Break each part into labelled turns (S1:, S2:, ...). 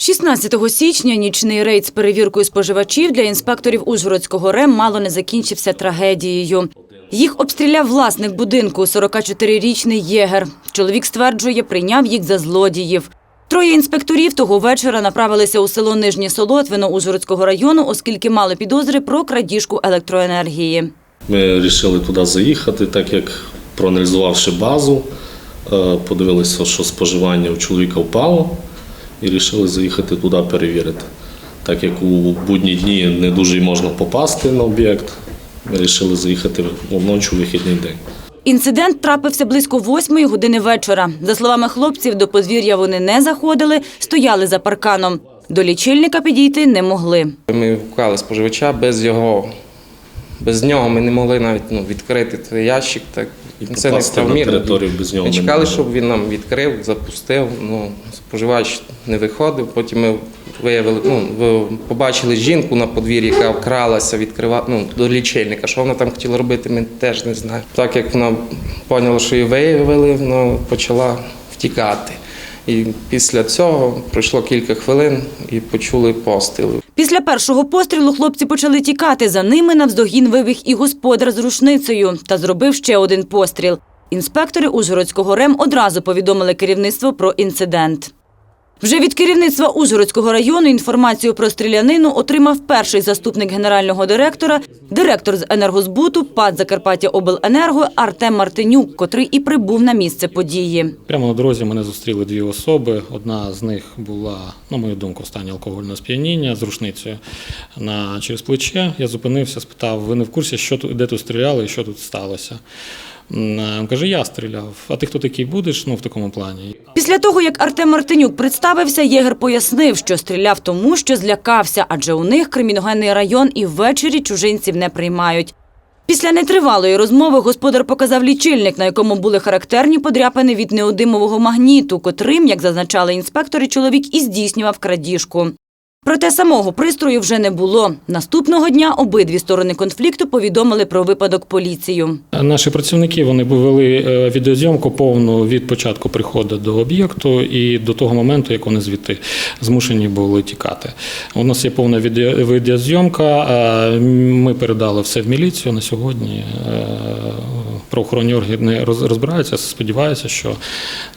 S1: 16 січня нічний рейд з перевіркою споживачів для інспекторів Ужгородського РЕМ мало не закінчився трагедією. Їх обстріляв власник будинку, 44-річний єгер. Чоловік стверджує, прийняв їх за злодіїв. Троє інспекторів того вечора направилися у село Нижнє Солотвино Ужгородського району, оскільки мали підозри про крадіжку електроенергії.
S2: Ми вирішили туди заїхати, так як проаналізувавши базу, е, подивилися, що споживання у чоловіка впало, і вирішили заїхати туди перевірити. Так як у будні дні не дуже й можна попасти на об'єкт, ми вирішили заїхати вночі у вихідний день.
S1: Інцидент трапився близько восьмої години вечора. За словами хлопців, до подвір'я вони не заходили, стояли за парканом. До лічильника підійти не могли.
S3: Ми вклали споживача без його. Без нього ми не могли навіть ну, відкрити цей ящик. Так,
S2: І
S3: це не
S2: на
S3: правомірно. Ми чекали, щоб він нам відкрив, запустив. Ну, споживач не виходив. Потім ми виявили, ну, побачили жінку на подвір'ї, яка вкралася відкрива, ну, до лічильника. Що вона там хотіла робити, ми теж не знаємо. Так як вона поняла, що її виявили, вона почала втікати. І після цього пройшло кілька хвилин і почули постріли.
S1: Після першого пострілу хлопці почали тікати. За ними навздогін вибіг і господар з рушницею та зробив ще один постріл. Інспектори Ужгородського РЕМ одразу повідомили керівництво про інцидент. Вже від керівництва Ужгородського району інформацію про стрілянину отримав перший заступник генерального директора, директор з енергозбуту ПАД Закарпаття Обленерго Артем Мартинюк, котрий і прибув на місце події.
S4: Прямо на дорозі мене зустріли дві особи. Одна з них була, на мою думку, в стані алкогольного сп'яніння з рушницею на через плече. Я зупинився, спитав: ви не в курсі, що тут, де тут стріляли і що тут сталося? М, Він каже, я стріляв. А ти хто такий будеш? Ну, в такому плані.
S1: Після того, як Артем Мартинюк представився, Єгер пояснив, що стріляв тому, що злякався, адже у них криміногенний район і ввечері чужинців не приймають. Після нетривалої розмови господар показав лічильник, на якому були характерні подряпини від неодимового магніту, котрим, як зазначали інспектори, чоловік і здійснював крадіжку. Проте самого пристрою вже не було. Наступного дня обидві сторони конфлікту повідомили про випадок поліцію.
S4: Наші працівники вони вели е, відеозйомку повну від початку приходу до об'єкту і до того моменту, як вони звідти змушені були тікати. У нас є повна відео- відеозйомка. Ми передали все в міліцію на сьогодні. е, Правоохоронні органи роз- розбираються. Сподіваюся, що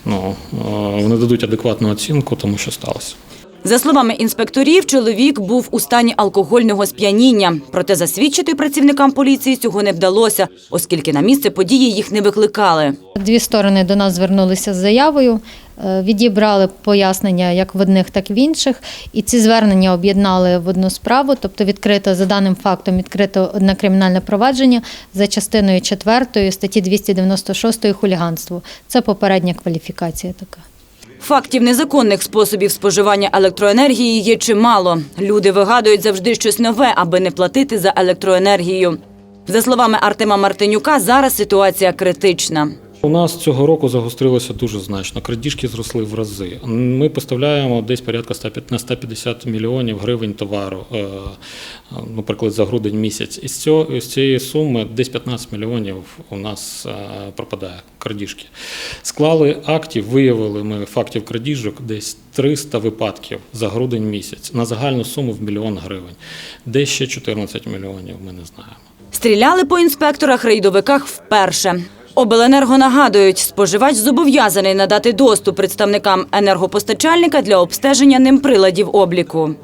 S4: ну, е, вони дадуть адекватну оцінку тому, що сталося.
S1: За словами інспекторів, чоловік був у стані алкогольного сп'яніння. Проте засвідчити працівникам поліції цього не вдалося, оскільки на місце події їх не викликали.
S5: Дві сторони до нас звернулися з заявою, е, відібрали пояснення як в одних, так і в інших. І ці звернення об'єднали в одну справу, тобто відкрито за даним фактом відкрито одне кримінальне провадження за частиною 4 статті 296 хуліганство. Це попередня кваліфікація така.
S1: Фактів незаконних способів споживання електроенергії є чимало. Люди вигадують завжди щось нове, аби не платити за електроенергію. За словами Артема Мартинюка, зараз ситуація критична.
S4: У нас цього року загострилося дуже значно. Крадіжки зросли в рази. Ми поставляємо десь порядка 150 на 150 мільйонів гривень товару, е, наприклад, за грудень місяць. Цього з цієї суми десь 15 мільйонів у нас е, пропадає крадіжки. Склали актів, виявили ми фактів крадіжок десь 300 випадків за грудень місяць на загальну суму в мільйон гривень. Десь ще 14 мільйонів. Ми не знаємо.
S1: Стріляли по інспекторах рейдовиках вперше. Обленерго нагадують, споживач зобов'язаний надати доступ представникам енергопостачальника для обстеження ним приладів обліку.